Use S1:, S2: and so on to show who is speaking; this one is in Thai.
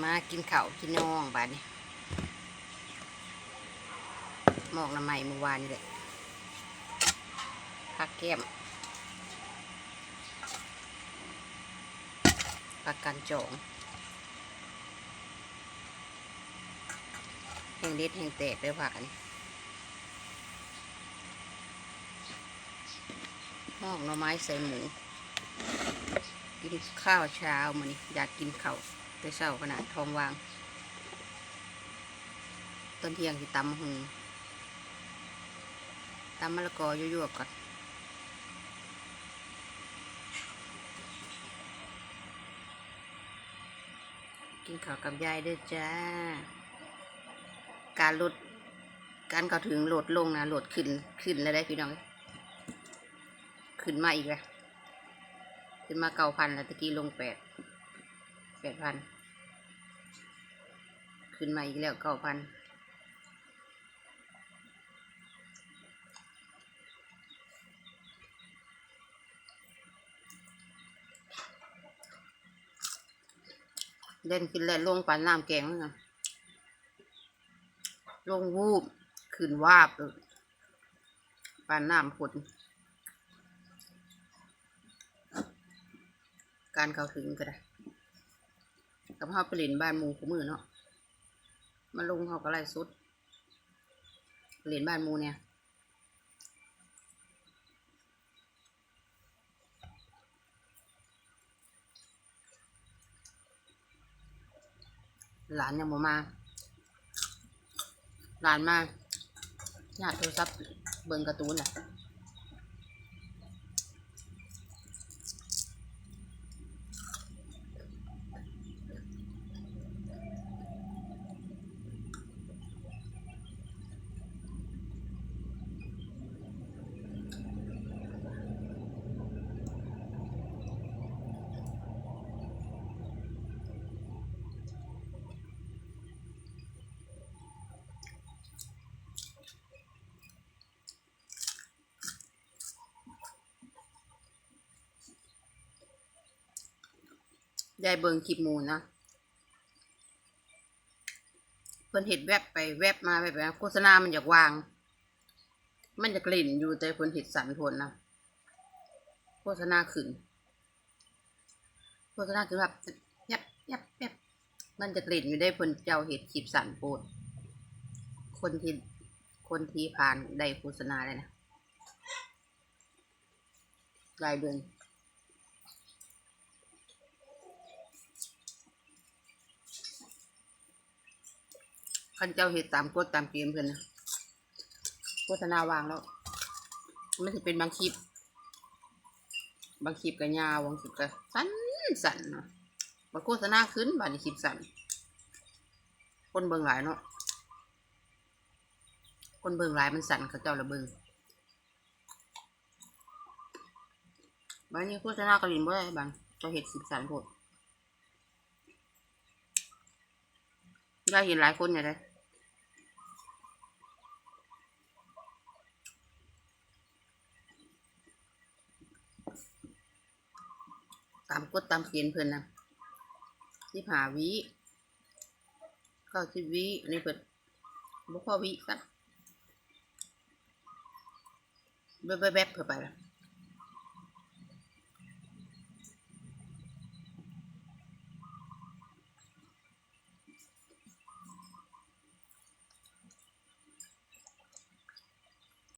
S1: มากินข้าวกินน้องบาดนี้หมอกน้ำใหม่เมื่อวานนี่แหละผักแก้มผักกันจองแห่งเด็ดแห่งแตกเลยผักอันนี้หมอกหน่อไม้ใส่หมู กินข้าวเช้ามานี่อยากกินข้าว แต่เช้าขนาดทองวาง ต้นเทียงที่ตำหงตำมะละกอยั่วๆก่อนกินข้าวกับยายด้วยจ้า การลด การเข้าถึงโหลดลงนะโหลดขึ้น ขึ้นแล้วได้พี่น้อง ขึ้นมาอีกแล้ว ขึ้นมาเก้าพันแล้วตะกี้ลงแปด แปดพัน ขึ้นมาอีกแล้วเก้าพันเล่นขึ้นแล้วลงปันน้ำแกงนะลงวูบขึ้นวาบปันน้ำผลการเข้าถึงก็ได้กับเฮาไปเล่นบ้านหมูคู่มือเนาะ มาลงเฮาก็ไล่สุดไปเล่นบ้านมูเนี่ยหลานยังบ่มา หลานมาญาติโทรศัพท์เบิ่งการ์ตูนแหละ ยายเบิงคลิปมูนะเพิ่นเห็ดแวบไปแวบมาแบบนี้โฆษณามันอยากวาง มันจะกลิ่นอยู่แต่เพิ่นเห็ดสันทนนะโฆษณาขึ้นโฆษณาคือแบบยับยับยับมันจะกลิ่นอยู่ได้เพิ่นเจ้าเห็ดคลิปสันโพดคนที่คนที่ผ่านได้โฆษณาเลยนะรายเดือน ขันเจ้าเห็ดตามกฎตามเกมเพื่อนนะโฆษณาวางแล้ว มันจะเป็นบางคลิป บางคลิปก็ยาวบางคลิปก็สั้นสั้นเนาะบางโฆษณาขึ้นบางคลิปสั้นคนเบิ่งหลายเนาะคนเบิ่งหลายมันสั่นเขาเจ้าละเบิ่งบางนี้โฆษณากระลินบ่ได้บางเจ้าเห็ดสิบสันโพดได้เห็นหลายคนอย่างไร ตามกดตามเกณฑ์เพิ่นนะที่ผ่าวิเข้าที่วิอันนี้เพิ่นบุพอวิสักแบบแบบเพิ่นไปละ